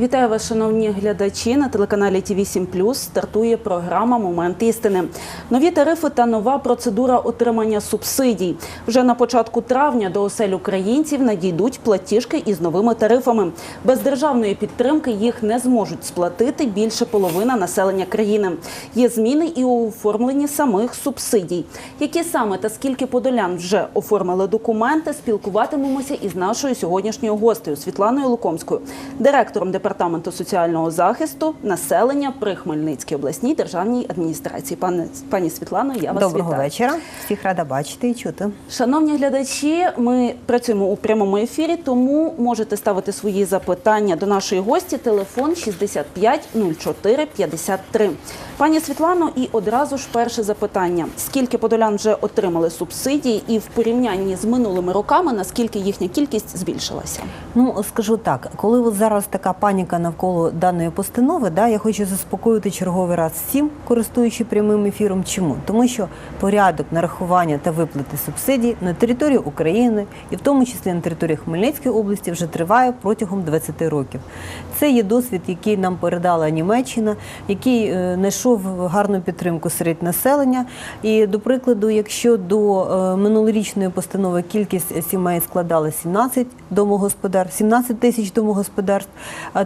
Вітаю вас, шановні глядачі. На телеканалі ТІВІ 7 стартує програма Момент істини. Нові тарифи та нова процедура отримання субсидій. Вже на початку травня до осель українців надійдуть платіжки із новими тарифами. Без державної підтримки їх не зможуть сплатити більше половина населення країни. Є зміни і у оформленні самих субсидій. Які саме та скільки подолян вже оформили документи, спілкуватимемося із нашою сьогоднішньою гостею Світланою Лукомською, директором департаменту соціального захисту населення при Хмельницькій обласній державній адміністрації. Пане пані Світлано, я вас Доброго вітаю. вечора. Всіх рада бачити і чути. Шановні глядачі, ми працюємо у прямому ефірі, тому можете ставити свої запитання до нашої гості. Телефон 65 04 53. Пані Світлано, і одразу ж перше запитання: скільки подолян вже отримали субсидії, і в порівнянні з минулими роками наскільки їхня кількість збільшилася? Ну скажу так, коли от зараз така паніка навколо даної постанови, да, я хочу заспокоїти черговий раз всім, користуючи прямим ефіром. Чому? Тому що порядок нарахування та виплати субсидій на території України і в тому числі на території Хмельницької області вже триває протягом 20 років. Це є досвід, який нам передала Німеччина, який е, знайшов гарну підтримку серед населення. І до прикладу, якщо до е, минулорічної постанови кількість сімей складала 17 домогосподарств, 17 тисяч домогосподарств,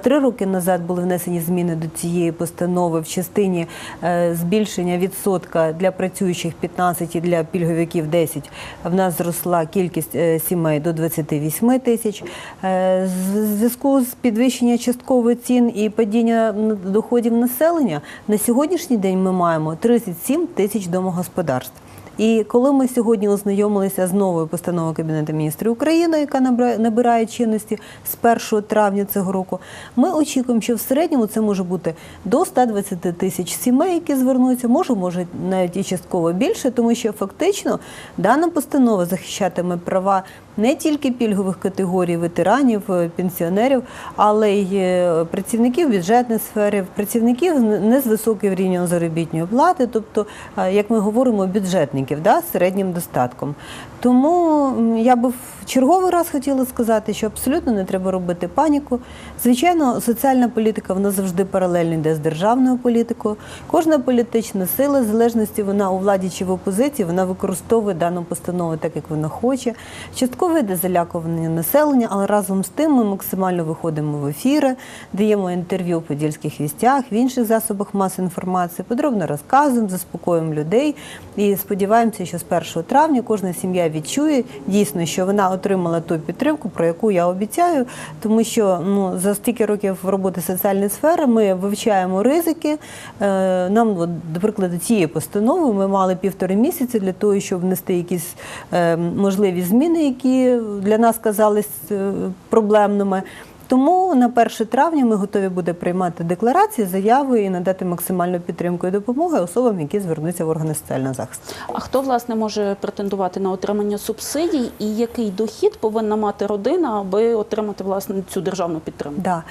три роки назад були внесені зміни до цієї постанови в частині е, збільшення відсотка для працюючих 15 і для пільговиків 10. В нас зросла кількість е, сімей до 28 тисяч. Е, В зв'язку з підвищенням часткових цін і падіння доходів населення на сьогоднішній день ми маємо 37 тисяч домогосподарств. І коли ми сьогодні ознайомилися з новою постановою Кабінету міністрів України, яка набирає чинності з 1 травня цього року, ми очікуємо, що в середньому це може бути до 120 тисяч сімей, які звернуться, може, може навіть і частково більше, тому що фактично дана постанова захищатиме права не тільки пільгових категорій ветеранів, е, пенсіонерів, але й е, працівників бюджетної сфери, працівників не з високим рівнем заробітної плати, тобто, е, як ми говоримо, бюджетників да, з середнім достатком. Тому я би черговий раз хотіла сказати, що абсолютно не треба робити паніку. Звичайно, соціальна політика вона завжди паралельно йде з державною політикою. Кожна політична сила, в залежності вона у владі чи в опозиції, вона використовує дану постанову так, як вона хоче. Частково йде залякування населення, але разом з тим ми максимально виходимо в ефіри, даємо інтерв'ю в подільських вістях, в інших засобах масової інформації, подробно розказуємо, заспокоюємо людей і сподіваємося, що з 1 травня кожна сім'я відчує дійсно, що вона отримала ту підтримку, про яку я обіцяю, тому що ну за стільки років роботи соціальної сфери ми вивчаємо ризики. Е, Нам, до прикладу, цієї постанови ми мали півтори місяці для того, щоб внести якісь е, можливі зміни, які для нас казались е, проблемними. Тому на 1 травня ми готові буде приймати декларації, заяви і надати максимальну підтримку і допомогу особам, які звернуться в органи соціального захисту. А хто власне може претендувати на отримання субсидій, і який дохід повинна мати родина, аби отримати власне цю державну підтримку? Да.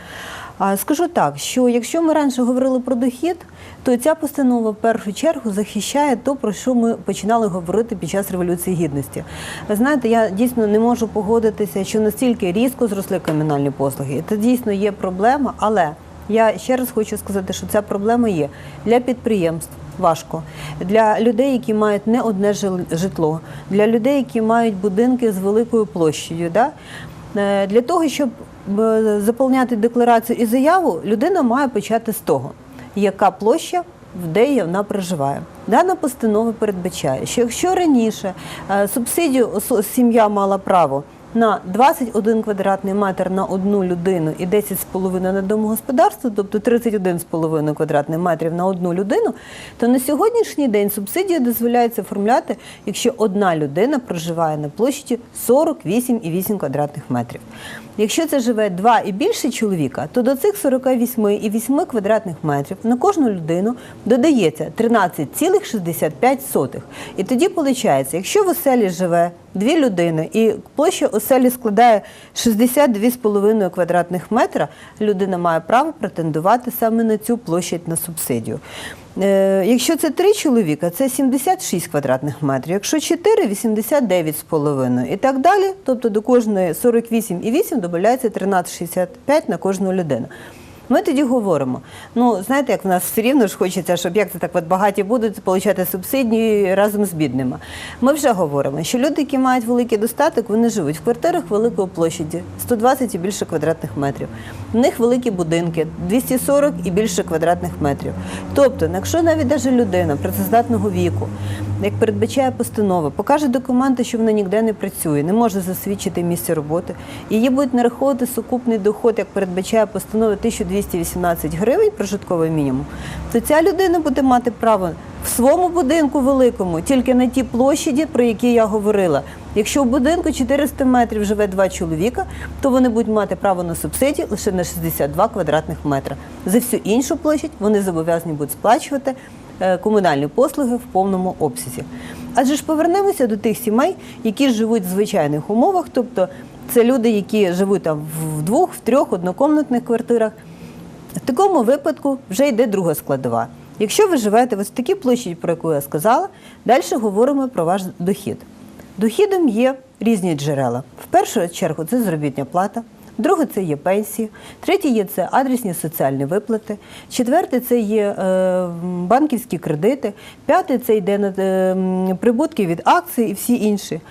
Скажу так, що якщо ми раніше говорили про дохід, то ця постанова в першу чергу захищає то, про що ми починали говорити під час революції гідності. Знаєте, я дійсно не можу погодитися, що настільки різко зросли комунальні послуги. Це дійсно є проблема, але я ще раз хочу сказати, що ця проблема є для підприємств. Важко для людей, які мають не одне житло, для людей, які мають будинки з великою площею. Да? Е, Для того, щоб заповняти декларацію і заяву, людина має почати з того, яка площа, де вона проживає. Дана постанова передбачає, що якщо раніше е, субсидію сім'я мала право на 21 квадратний метр на одну людину і 10,5 на домогосподарство, тобто 31,5 квадратних метрів на одну людину, то на сьогоднішній день субсидія дозволяється оформляти, якщо одна людина проживає на площі 48,8 квадратних метрів. Якщо це живе два і більше чоловіка, то до цих 48,8 квадратних метрів на кожну людину додається 13,65. І тоді виходить, якщо в оселі живе дві людини і площа оселі складає 62,5 квадратних метра, людина має право претендувати саме на цю площадь на субсидію. Е, Якщо це три чоловіка, це 76 квадратних метрів. Якщо чотири, 89,5 і так далі. Тобто до кожної 48,8 додається 13,65 на кожну людину. Ми тоді говоримо: ну знаєте, як в нас все рівно ж хочеться, щоб як це так от багаті будуть отримати субсидії разом з бідними. Ми вже говоримо, що люди, які мають великий достаток, вони живуть в квартирах великої площаді, 120 і більше квадратних метрів. В них великі будинки, 240 і більше квадратних метрів. Тобто, якщо навіть даже людина працездатного віку, як передбачає постанова, покаже документи, що вона ніде не працює, не може засвідчити місце роботи, її будуть нараховувати сукупний доход, як передбачає постанова 1218 гривень прожитковий мінімум, то ця людина буде мати право в своєму будинку великому, тільки на ті площаді, про які я говорила. Якщо в будинку 400 метрів живе два чоловіка, то вони будуть мати право на субсидію лише на 62 квадратних метра. За всю іншу площадь вони зобов'язані будуть сплачувати е, комунальні послуги в повному обсязі. Адже ж повернемося до тих сімей, які живуть в звичайних умовах, тобто це люди, які живуть там в двох, в трьох однокомнатних квартирах. В такому випадку вже йде друга складова. Якщо ви живете ось в такій площі, про яку я сказала, далі говоримо про ваш дохід. Дохідом є різні джерела. В першу чергу це заробітня плата, друге це є пенсії, третє є це адресні соціальні виплати, четверте це є е, банківські кредити, п'яте це йде на е, прибутки від акцій і всі інші.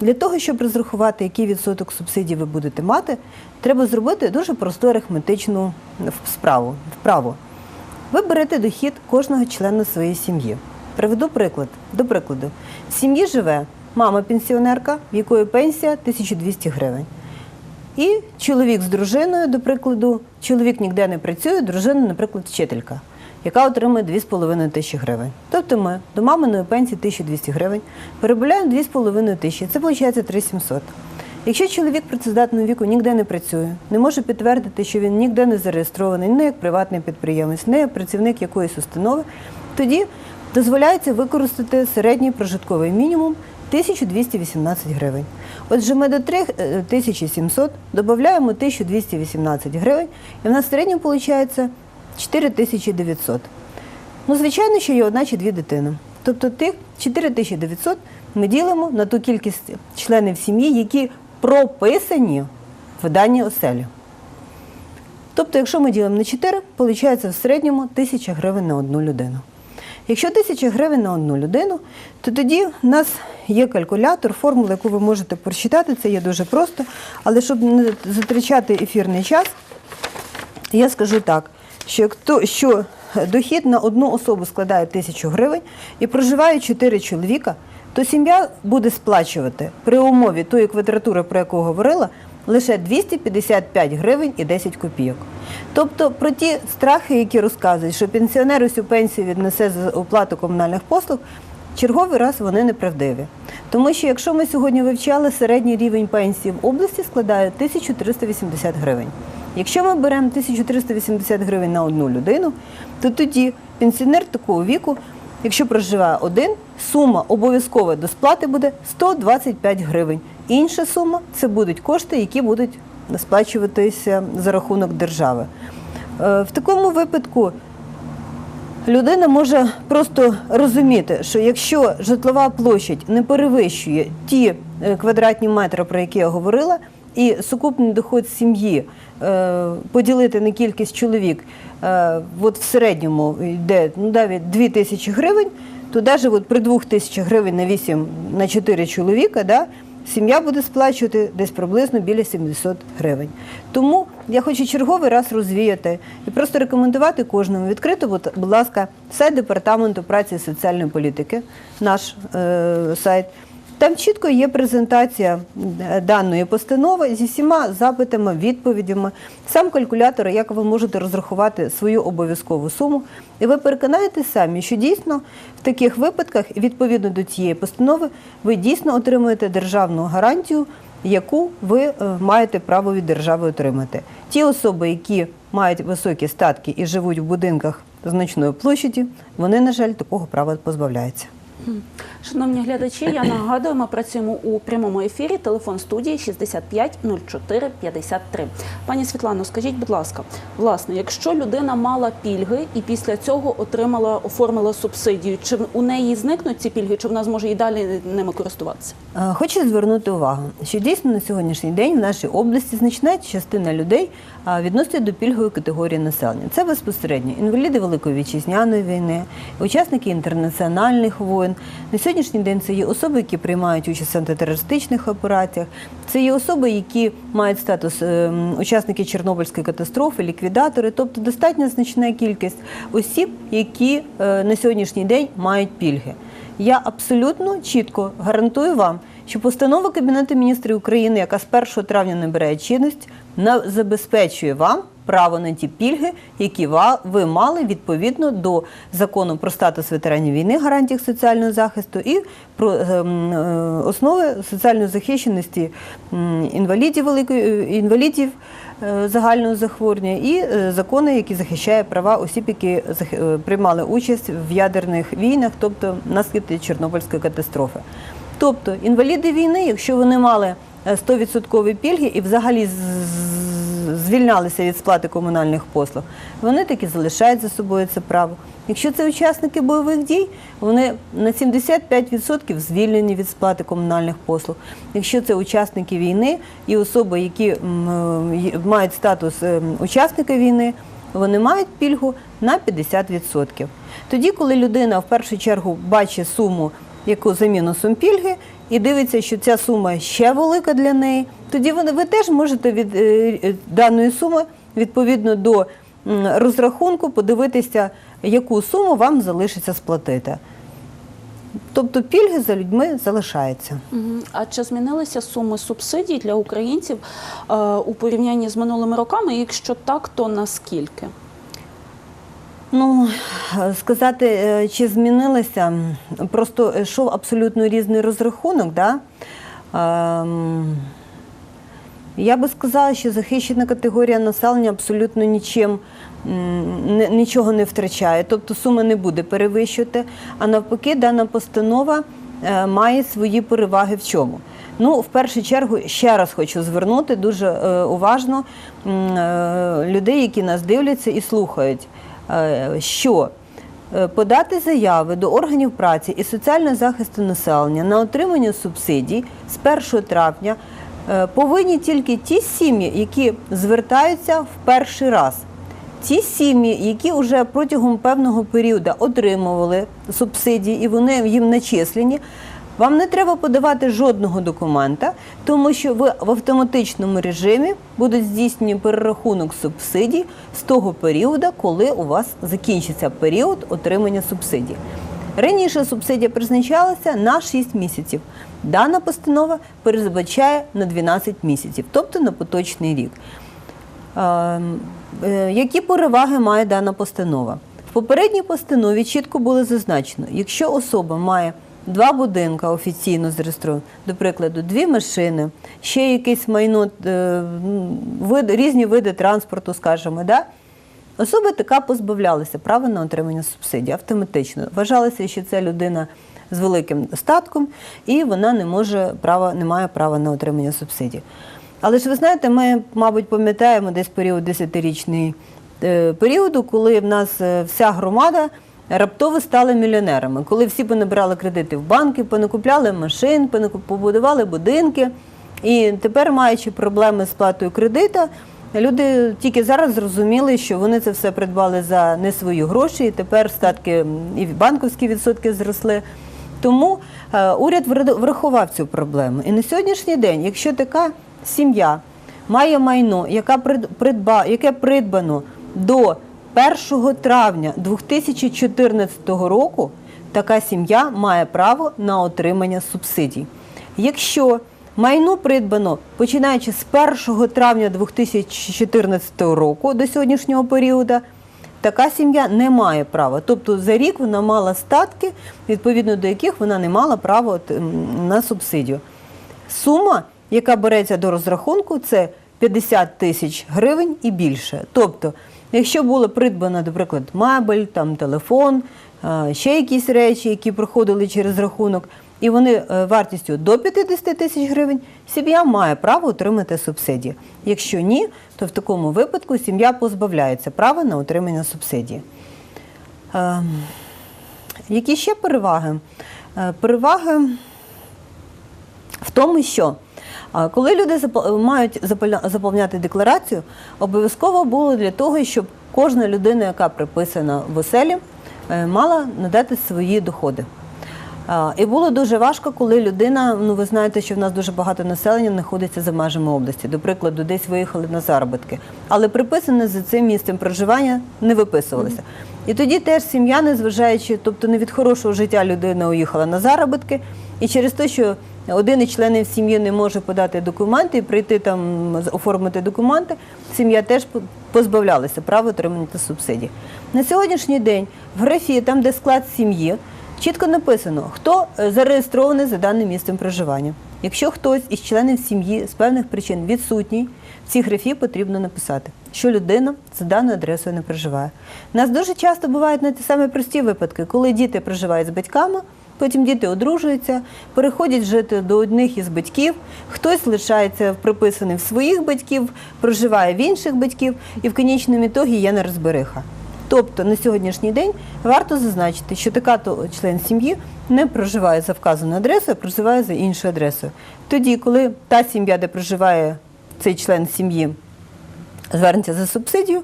Для того, щоб розрахувати, який відсоток субсидій ви будете мати, треба зробити дуже просту арифметичну справу. вправу. Ви берете дохід кожного члена своєї сім'ї. Приведу приклад. До прикладу, в сім'ї живе мама пенсіонерка, в якої пенсія 1200 гривень. І чоловік з дружиною, до прикладу, чоловік ніде не працює, дружина, наприклад, вчителька, яка отримує 2,5 тисячі гривень. Тобто ми до маминої пенсії 1200 гривень перебуваємо 2,5 тисячі, це виходить 3700. Якщо чоловік працездатного віку ніде не працює, не може підтвердити, що він ніде не зареєстрований, не як приватний підприємець, не як працівник якоїсь установи, тоді дозволяється використати середній прожитковий мінімум 1218 гривень. Отже, ми до 3700 додаємо 1218 гривень, і в нас в середньому виходить 4900. Ну, звичайно, що є одна чи дві дитини. Тобто тих 4900 ми ділимо на ту кількість членів сім'ї, які прописані в даній оселі. Тобто, якщо ми ділимо на 4, виходить в середньому 1000 гривень на одну людину. Якщо 1000 гривень на одну людину, то тоді в нас є калькулятор, формула, яку ви можете прочитати, це є дуже просто. Але щоб не затрачати ефірний час, я скажу так, що, як що дохід на одну особу складає 1000 гривень і проживає 4 чоловіка, то сім'я буде сплачувати при умові тої квадратури, про яку говорила, лише 255 гривень і 10 копійок. Тобто про ті страхи, які розказують, що пенсіонер усю пенсію віднесе за оплату комунальних послуг, черговий раз вони неправдиві. Тому що якщо ми сьогодні вивчали середній рівень пенсії в області складає 1380 гривень. Якщо ми беремо 1380 гривень на одну людину, то тоді пенсіонер такого віку, якщо проживає один, сума обов'язкова до сплати буде 125 гривень. Інша сума це будуть кошти, які будуть сплачуватися за рахунок держави. Е, В такому випадку людина може просто розуміти, що якщо житлова площадь не перевищує ті е, квадратні метри, про які я говорила, і сукупний доход сім'ї е, поділити на кількість чоловік, е, от в середньому йде ну, навіть 2 тисячі гривень, то навіть от при 2 тисячах гривень на 8 на 4 чоловіка, да, сім'я буде сплачувати десь приблизно біля 700 гривень. Тому я хочу черговий раз розвіяти і просто рекомендувати кожному відкрити, будь ласка, сайт департаменту праці і соціальної політики, наш е, сайт. Там чітко є презентація е, даної постанови зі всіма запитами, відповідями, сам калькулятор, як ви можете розрахувати свою обов'язкову суму. І ви переконаєтесь самі, що дійсно в таких випадках, відповідно до цієї постанови, ви дійсно отримуєте державну гарантію, яку ви е, маєте право від держави отримати. Ті особи, які мають високі статки і живуть в будинках значної площаді, вони, на жаль, такого права позбавляються. Шановні глядачі, я нагадую, ми працюємо у прямому ефірі. Телефон студії 65 04 53. Пані Світлано, скажіть, будь ласка, власне, якщо людина мала пільги і після цього отримала, оформила субсидію, чи у неї зникнуть ці пільги, чи вона зможе і далі ними користуватися? Е, Хочу звернути увагу, що дійсно на сьогоднішній день в нашій області значна частина людей а, відноситься до пільгової категорії населення. Це безпосередньо інваліди Великої вітчизняної війни, учасники інтернаціональних воєн. На сьогоднішній день це є особи, які приймають участь в антитерористичних операціях. Це є особи, які мають статус е, учасники Чорнобильської катастрофи, ліквідатори, тобто достатньо значна кількість осіб, які е, на сьогоднішній день мають пільги. Я абсолютно чітко гарантую вам, що постанова Кабінету міністрів України, яка з 1 травня набирає чинність, забезпечує вам право на ті пільги, які ви мали відповідно до закону про статус ветеранів війни, гарантій соціального захисту і про ем, е, основи соціальної захищеності інвалідів великої е, інвалідів е, загального захворювання і закони, які захищають права осіб, які приймали участь в ядерних війнах, тобто наслідки Чорнобильської катастрофи. Тобто інваліди війни, якщо вони мали е, 100% пільги і взагалі звільнялися від сплати комунальних послуг, вони таки залишають за собою це право. Якщо це учасники бойових дій, вони на 75% звільнені від сплати комунальних послуг. Якщо це учасники війни і особи, які мають статус е, учасника війни, вони мають пільгу на 50%. Тоді, коли людина в першу чергу бачить суму, яку за мінусом пільги, і дивиться, що ця сума ще велика для неї, тоді ви, ви теж можете від е, е, даної суми відповідно до розрахунку подивитися, яку суму вам залишиться сплатити. Тобто пільги за людьми залишаються. А чи змінилися суми субсидій для українців е, у порівнянні з минулими роками? Якщо так, то наскільки? Ну, сказати, чи змінилося, м, просто йшов абсолютно різний розрахунок. Да? Ем, Я би сказала, що захищена категорія населення абсолютно нічим нічого не втрачає, тобто сума не буде перевищувати. А навпаки, дана постанова е, має свої переваги в чому? Ну, в першу чергу, ще раз хочу звернути дуже е, уважно е, людей, які нас дивляться і слухають, що подати заяви до органів праці і соціального захисту населення на отримання субсидій з 1 травня повинні тільки ті сім'ї, які звертаються в перший раз. Ті сім'ї, які вже протягом певного періоду отримували субсидії і вони їм начислені, вам не треба подавати жодного документа, тому що ви в автоматичному режимі будуть здійснені перерахунок субсидій з того періоду, коли у вас закінчиться період отримання субсидій. Раніше субсидія призначалася на 6 місяців. Дана постанова передбачає на 12 місяців, тобто на поточний рік. Е, е, Які переваги має дана постанова? В попередній постанові чітко було зазначено, якщо особа має два будинки офіційно зареєстровані, до прикладу, дві машини, ще якесь майно, е, вид, різні види транспорту, скажімо, да? Особа така позбавлялася права на отримання субсидій автоматично. Вважалося, що це людина з великим статком, і вона не може права, не має права на отримання субсидій. Але ж ви знаєте, ми, мабуть, пам'ятаємо десь період 10-річний е, періоду, коли в нас е, вся громада раптово стала мільйонерами, коли всі понабирали кредити в банки, понакупляли машин, побудували будинки. І тепер, маючи проблеми з платою кредита, люди тільки зараз зрозуміли, що вони це все придбали за не свої гроші, і тепер статки і банківські відсотки зросли. Тому е, уряд врахував цю проблему. І на сьогоднішній день, якщо така сім'я має майно, яке придбано до 1 травня 2014 року, така сім'я має право на отримання субсидій. Якщо майно придбано починаючи з 1 травня 2014 року до сьогоднішнього періоду, така сім'я не має права. Тобто за рік вона мала статки, відповідно до яких вона не мала права на субсидію. Сума, яка береться до розрахунку, це 50 тисяч гривень і більше. Тобто, якщо було придбано, наприклад, мебель, там телефон, ще якісь речі, які проходили через рахунок, і вони е, вартістю до 50 тисяч гривень, сім'я має право отримати субсидії. Якщо ні, то в такому випадку сім'я позбавляється права на отримання субсидії. Ем, Які ще переваги? Е, Переваги в тому, що коли люди мають заповняти декларацію, обов'язково було для того, щоб кожна людина, яка приписана в оселі, е, мала надати свої доходи. А, І було дуже важко, коли людина, ну ви знаєте, що в нас дуже багато населення знаходиться за межами області. До прикладу, десь виїхали на заробітки, але приписане за цим місцем проживання не виписувалося. І тоді теж сім'я, незважаючи, тобто не від хорошого життя людина уїхала на заробітки, і через те, що один із членів сім'ї не може подати документи і прийти там оформити документи, сім'я теж по- позбавлялася права отримання субсидій. На сьогоднішній день в графі, там, де склад сім'ї, чітко написано, хто е, зареєстрований за даним місцем проживання. Якщо хтось із членів сім'ї з певних причин відсутній, в цій графі потрібно написати, що людина за даною адресою не проживає. У нас дуже часто бувають на ті самі прості випадки, коли діти проживають з батьками, потім діти одружуються, переходять жити до одних із батьків, хтось лишається приписаний в своїх батьків, проживає в інших батьків, і в конічному ітогі є нерозбериха. Тобто на сьогоднішній день варто зазначити, що така то член сім'ї не проживає за вказаною адресою, а проживає за іншою адресою. Тоді, коли та сім'я, де проживає цей член сім'ї, звернеться за субсидію,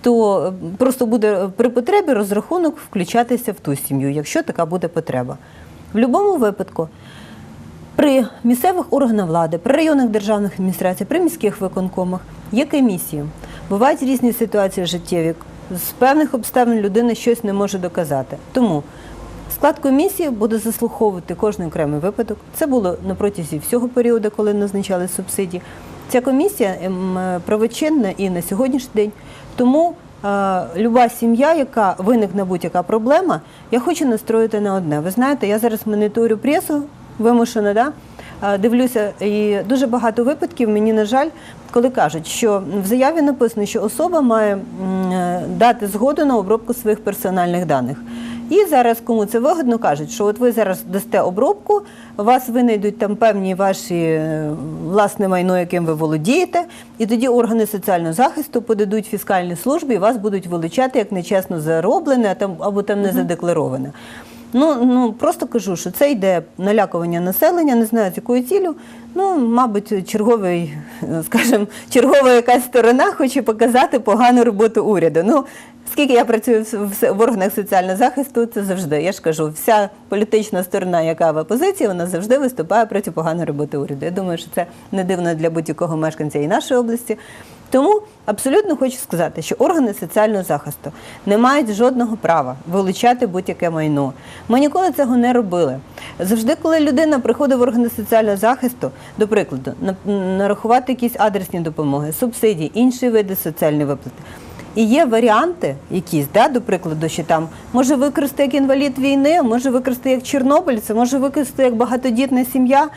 то просто буде при потребі розрахунок включатися в ту сім'ю, якщо така буде потреба. В будь-якому випадку при місцевих органах влади, при районних державних адміністраціях, при міських виконкомах є комісії. Бувають різні ситуації життєві. З певних обставин людина щось не може доказати. Тому склад комісії буде заслуховувати кожен окремий випадок. Це було на протязі всього періоду, коли назначали субсидії. Ця комісія ем, правочинна і на сьогоднішній день. Тому е, люба сім'я, яка виникне будь-яка проблема, я хочу настроїти на одне. Ви знаєте, я зараз моніторю пресу, вимушена, да? Е, дивлюся, і дуже багато випадків мені, на жаль, коли кажуть, що в заяві написано, що особа має е, дати згоду на обробку своїх персональних даних. І зараз кому це вигодно кажуть, що от ви зараз дасте обробку, вас винайдуть там певні ваші е, власне майно, яким ви володієте, і тоді органи соціального захисту подадуть фіскальні служби і вас будуть вилучати як нечесно зароблене там або там не задеклароване. Ну, ну просто кажу, що це йде налякування населення, не знаю з якою цілю. Ну, мабуть, черговий, е, скажімо, чергова якась сторона хоче показати погану роботу уряду. Ну, скільки я працюю в, органах соціального захисту, це завжди. Я ж кажу, вся політична сторона, яка в опозиції, вона завжди виступає проти поганої роботи уряду. Я думаю, що це не дивно для будь-якого мешканця і нашої області. Тому абсолютно хочу сказати, що органи соціального захисту не мають жодного права вилучати будь-яке майно. Ми ніколи цього не робили. Завжди, коли людина приходить в органи соціального захисту, до прикладу, на- нарахувати якісь адресні допомоги, субсидії, інші види соціальної виплати. І є варіанти якісь, да, до прикладу, що там може використати як інвалід війни, може використати як чорнобильця, може використати як багатодітна сім'я.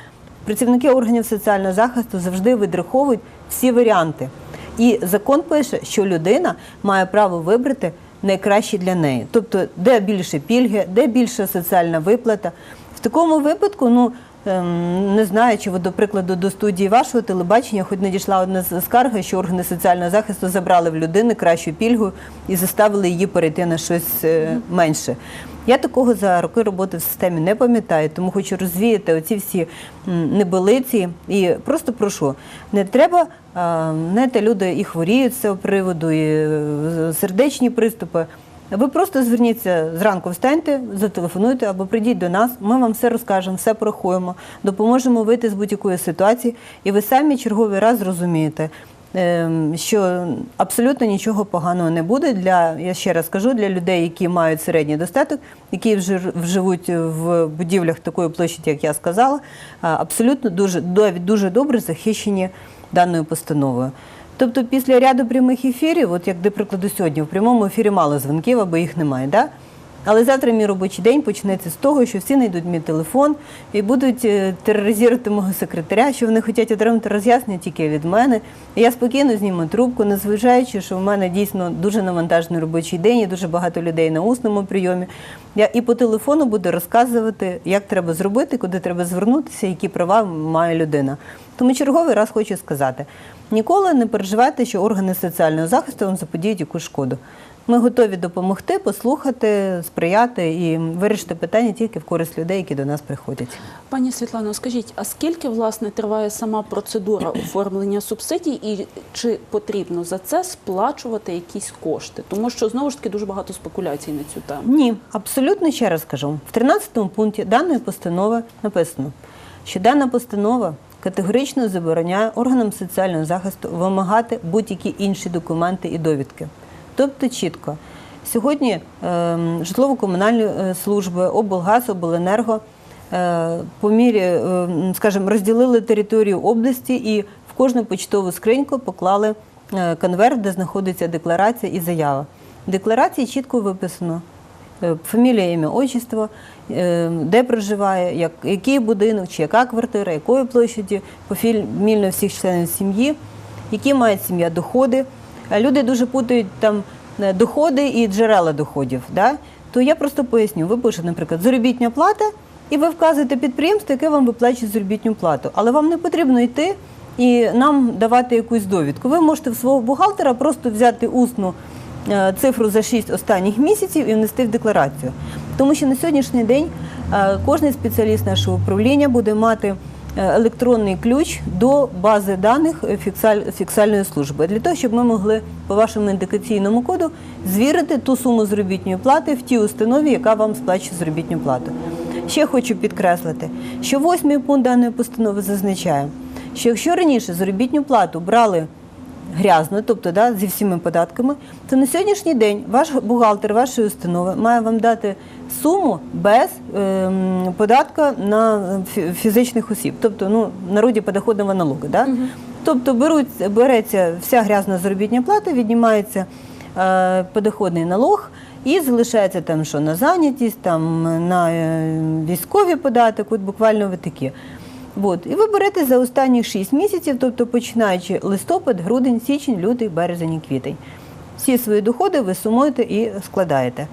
Працівники органів соціального захисту завжди відраховують всі варіанти. І закон пише, що людина має право вибрати найкраще для неї. Тобто, де більше пільги, де більша соціальна виплата. В такому випадку, ну не знаю, чи ви, до прикладу, до студії вашого телебачення, хоч надійшла одна з скарги, що органи соціального захисту забрали в людини кращу пільгу і заставили її перейти на щось е, менше. Я такого за роки роботи в системі не пам'ятаю, тому хочу розвіяти оці всі небелиці і просто прошу, не треба, знаєте, люди і хворіють з цього приводу, і е, сердечні приступи. Ви просто зверніться зранку, встаньте, зателефонуйте або прийдіть до нас. Ми вам все розкажемо, все порахуємо, допоможемо вийти з будь-якої ситуації, і ви самі черговий раз зрозумієте, ем, що абсолютно нічого поганого не буде для, я ще раз кажу, для людей, які мають середній достаток, які вже живуть в будівлях такої площі, як я сказала, абсолютно дуже, дуже добре захищені даною постановою. Тобто після ряду прямих ефірів, от як до прикладу сьогодні, в прямому ефірі мало дзвінків або їх немає. Да? Але завтра мій робочий день почнеться з того, що всі знайдуть мій телефон і будуть е, тероризувати мого секретаря, що вони хочуть отримати роз'яснення тільки від мене. І я спокійно зніму трубку, незважаючи, що в мене дійсно дуже навантажений робочий день, і дуже багато людей на усному прийомі. Я і по телефону буду розказувати, як треба зробити, куди треба звернутися, які права має людина. Тому черговий раз хочу сказати: ніколи не переживайте, що органи соціального захисту вам заподіють якусь шкоду. Ми готові допомогти, послухати, сприяти і вирішити питання тільки в користь людей, які до нас приходять. Пані Світлано, скажіть, а скільки власне триває сама процедура оформлення субсидій, і чи потрібно за це сплачувати якісь кошти? Тому що знову ж таки дуже багато спекуляцій на цю тему. Ні, абсолютно ще раз кажу. В 13 пункті даної постанови написано, що дана постанова категорично забороняє органам соціального захисту вимагати будь-які інші документи і довідки. Тобто чітко. Сьогодні ем, житлово-комунальні е, служби, облгаз, обленерго е, по мірі, е, скажімо, розділили територію області і в кожну почтову скриньку поклали е, конверт, де знаходиться декларація і заява. В декларації чітко виписано е, фамілія, ім'я, отчество, е, де проживає, як, який будинок, чи яка квартира, якої площаді, пофамільно всіх членів сім'ї, які має сім'я доходи. Люди дуже путають там е, доходи і джерела доходів. Да? То я просто поясню, ви пишете, наприклад, заробітня плата, і ви вказуєте підприємство, яке вам виплачує заробітну плату. Але вам не потрібно йти і нам давати якусь довідку. Ви можете в свого бухгалтера просто взяти усну е, цифру за 6 останніх місяців і внести в декларацію. Тому що на сьогоднішній день е, кожен спеціаліст нашого управління буде мати електронний ключ до бази даних е, фіксальної служби для того, щоб ми могли по вашому індикаційному коду звірити ту суму заробітної плати в тій установі, яка вам сплачує заробітну плату. Ще хочу підкреслити, що восьмий пункт даної постанови зазначає, що якщо раніше заробітну плату брали грязно, тобто да, зі всіма податками, то на сьогоднішній день ваш бухгалтер вашої установи має вам дати суму без ем, податка на фізичних осіб, тобто ну, народі подоходного налогу. Да? Тобто беруть, береться вся грязна заробітня плата, віднімається е, подоходний налог. І залишається там, що на зайнятість, там на е, військові податок, от буквально такі. От. І ви берете за останні 6 місяців, тобто починаючи листопад, грудень, січень, лютий, березень і квітень. Всі свої доходи ви сумуєте і складаєте.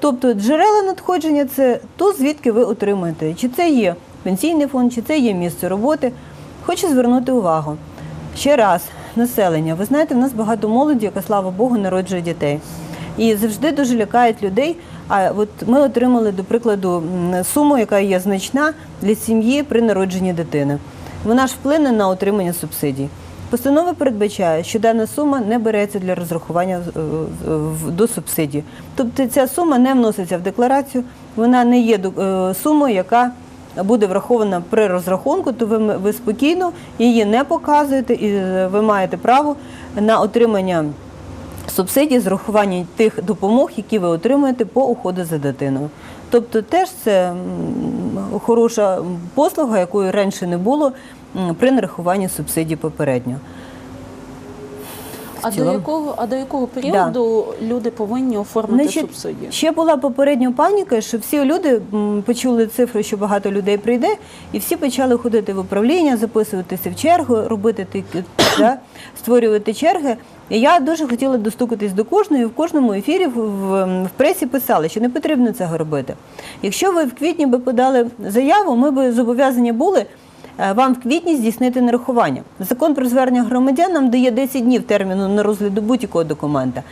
Тобто джерела надходження це то, звідки ви отримуєте. Чи це є пенсійний фонд, чи це є місце роботи. Хочу звернути увагу. Ще раз, населення. Ви знаєте, в нас багато молоді, яка, слава Богу, народжує дітей. І завжди дуже лякають людей. А от ми отримали, до прикладу, суму, яка є значна для сім'ї при народженні дитини. Вона ж вплине на отримання субсидій. Постанова передбачає, що дана сума не береться для розрахування е, е, до субсидії. Тобто ця сума не вноситься в декларацію, вона не є е, сумою, яка буде врахована при розрахунку, то ви, ви спокійно її не показуєте і ви маєте право на отримання субсидій з урахуванням тих допомог, які ви отримуєте по уходу за дитиною. Тобто теж це хороша послуга, якої раніше не було при нарахуванні субсидій попередньо. А до якого а до якого періоду люди повинні оформити Значить, субсидії? Ще була попередня паніка, що всі люди почули цифру, що багато людей прийде, і всі почали ходити в управління, записуватися в чергу, робити такі, да, створювати черги. Я дуже хотіла достукатись до кожної, в кожному ефірі в, в, пресі писали, що не потрібно цього робити. Якщо ви в квітні би подали заяву, ми би зобов'язані були е, вам в квітні здійснити нарахування. Закон про звернення громадян нам дає 10 днів терміну на розгляду будь-якого документа.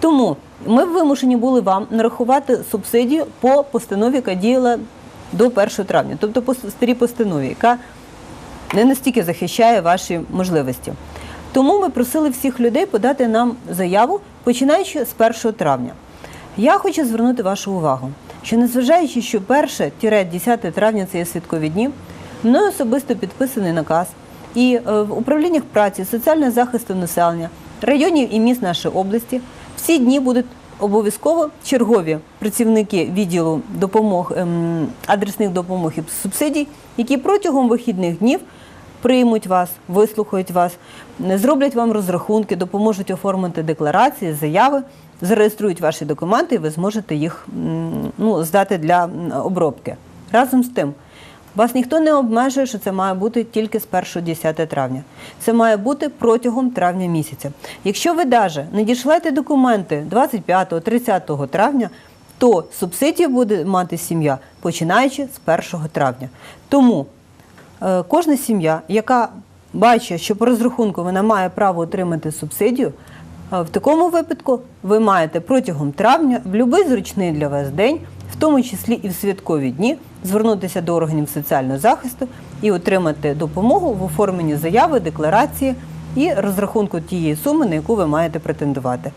Тому ми вимушені були вам нарахувати субсидію по постанові, яка діяла до 1 травня, тобто по старій постанові, яка не настільки захищає ваші можливості. Тому ми просили всіх людей подати нам заяву, починаючи з 1 травня. Я хочу звернути вашу увагу, що незважаючи, що 1-10 травня це є святкові дні, мною особисто підписаний наказ і е, в управліннях праці, соціального захисту населення, районів і міст нашої області всі дні будуть обов'язково чергові працівники відділу допомог ем, адресних допомог і субсидій, які протягом вихідних днів приймуть вас, вислухають вас, зроблять вам розрахунки, допоможуть оформити декларації, заяви, зареєструють ваші документи, і ви зможете їх ну, здати для обробки. Разом з тим, вас ніхто не обмежує, що це має бути тільки з 1-10 травня. Це має бути протягом травня місяця. Якщо ви даже не дійшлете документи 25-30 травня, то субсидію буде мати сім'я починаючи з 1 травня. Тому кожна сім'я, яка бачить, що по розрахунку вона має право отримати субсидію, е, в такому випадку ви маєте протягом травня, в будь-який зручний для вас день, в тому числі і в святкові дні, звернутися до органів соціального захисту і отримати допомогу в оформленні заяви, декларації і розрахунку тієї суми, на яку ви маєте претендувати.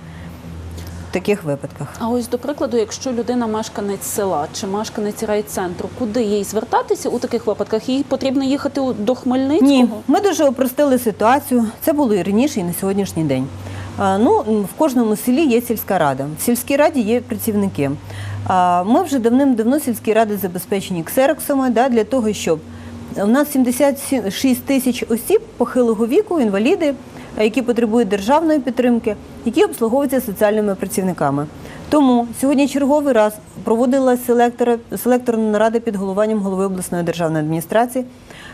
Таких випадках. А ось до прикладу, якщо людина мешканець села чи мешканець райцентру, куди їй звертатися у таких випадках? Їй потрібно їхати до Хмельницького? Ні, ми дуже опростили ситуацію. Це було і раніше, і на сьогоднішній день. Ну, в кожному селі є сільська рада. В сільській раді є працівники. Ми вже давним-давно сільські ради забезпечені ксероксами да, для того, щоб у нас 76 тисяч осіб похилого віку, інваліди, які потребують державної підтримки, які обслуговуються соціальними працівниками. Тому сьогодні черговий раз селектора, селекторна нарада під головуванням голови обласної державної адміністрації,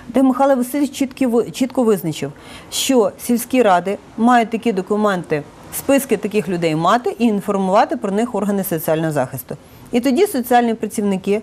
де Михайло Васильович чітко визначив, що сільські ради мають такі документи, списки таких людей мати і інформувати про них органи соціального захисту. І тоді соціальні працівники.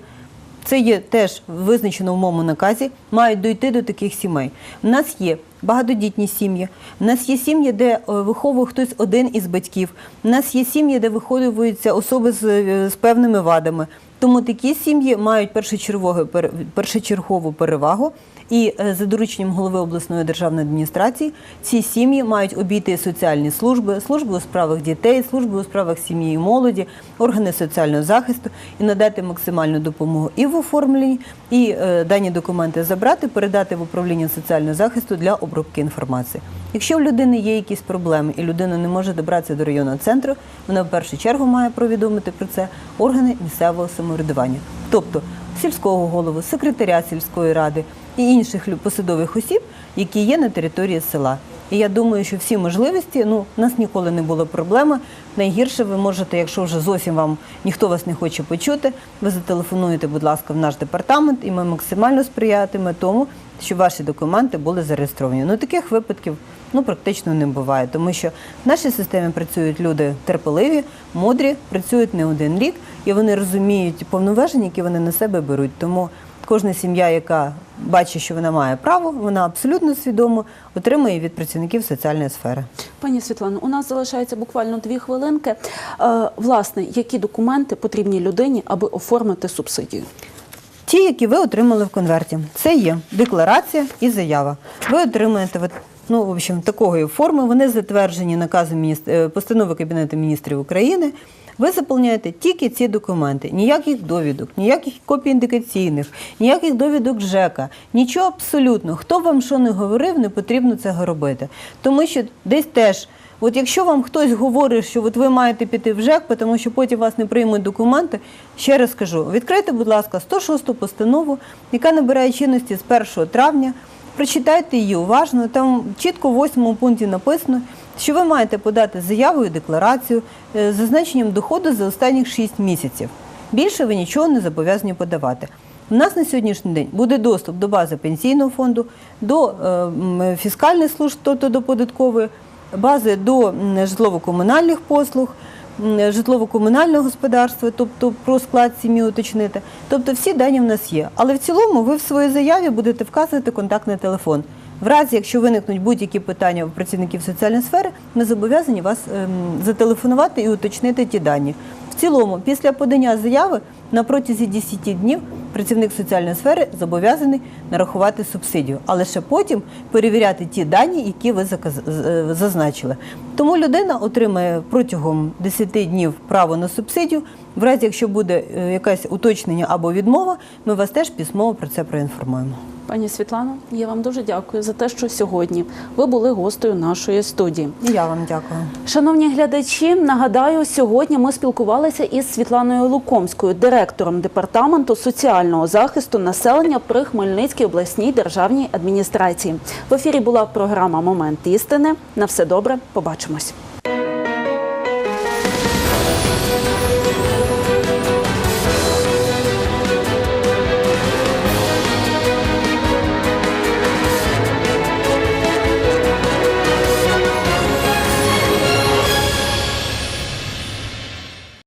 Це є теж визначено в моєму наказі, мають дойти до таких сімей. У нас є багатодітні сім'ї, у нас є сім'ї, де е, виховує хтось один із батьків, у нас є сім'ї, де виховуються особи з, е, з певними вадами. Тому такі сім'ї мають першочергову, першочергову перевагу. І е, за дорученням голови обласної державної адміністрації ці сім'ї мають обійти соціальні служби, служби у справах дітей, служби у справах сім'ї і молоді, органи соціального захисту і надати максимальну допомогу і в оформленні, і е, дані документи забрати, передати в управління соціального захисту для обробки інформації. Якщо в людини є якісь проблеми і людина не може добратися до районного центру, вона в першу чергу має повідомити про це органи місцевого самоврядування, тобто сільського голову, секретаря сільської ради і інших посадових осіб, які є на території села. І я думаю, що всі можливості, ну, у нас ніколи не було проблеми. Найгірше ви можете, якщо вже зовсім вам ніхто вас не хоче почути, ви зателефонуєте, будь ласка, в наш департамент, і ми максимально сприятиме тому, щоб ваші документи були зареєстровані. Ну таких випадків ну практично не буває, тому що в нашій системі працюють люди терпеливі, мудрі, працюють не один рік, і вони розуміють повноваження, які вони на себе беруть. Тому кожна сім'я, яка бачить, що вона має право, вона абсолютно свідомо отримує від працівників соціальної сфери. Пані Світлано, у нас залишається буквально дві хвилинки. Е, власне, які документи потрібні людині, аби оформити субсидію? Ті, які ви отримали в конверті, це є декларація і заява. Ви отримаєте от, ну, в общем, такої форми. Вони затверджені наказом міністр... е, постанови Кабінету міністрів України. Ви заповняєте тільки ці документи, ніяких довідок, ніяких копій індикаційних, ніяких довідок ЖЕКа, нічого абсолютно. Хто вам що не говорив, не потрібно цього робити. Тому що десь теж. От якщо вам хтось говорить, що от ви маєте піти в ЖЕК, тому що потім вас не приймуть документи, ще раз скажу, відкрийте, будь ласка, 106 постанову, яка набирає чинності з 1 травня. Прочитайте її уважно. Там чітко в 8 пункті написано, що ви маєте подати заяву і декларацію е, з зазначенням доходу за останніх 6 місяців. Більше ви нічого не зобов'язані подавати. У нас на сьогоднішній день буде доступ до бази пенсійного фонду, до е, фіскальних служб, тобто до податкової, бази до житлово-комунальних послуг, житлово-комунального господарства, тобто про склад сім'ї уточнити. Тобто всі дані в нас є. Але в цілому ви в своїй заяві будете вказувати контактний телефон. В разі, якщо виникнуть будь-які питання у працівників соціальної сфери, ми зобов'язані вас ем, зателефонувати і уточнити ті дані. В цілому, після подання заяви на протязі 10 днів працівник соціальної сфери зобов'язаний нарахувати субсидію, а лише потім перевіряти ті дані, які ви е, зазначили. Тому людина отримає протягом 10 днів право на субсидію. В разі, якщо буде е, якесь уточнення або відмова, ми вас теж письмово про це проінформуємо. Пані Світлано, я вам дуже дякую за те, що сьогодні ви були гостею нашої студії. Я вам дякую. Шановні глядачі, нагадаю, сьогодні ми спілкувалися із Світланою Лукомською, директором департаменту соціального захисту населення при Хмельницькій обласній державній адміністрації. В ефірі була програма Момент істини. На все добре, побачимось.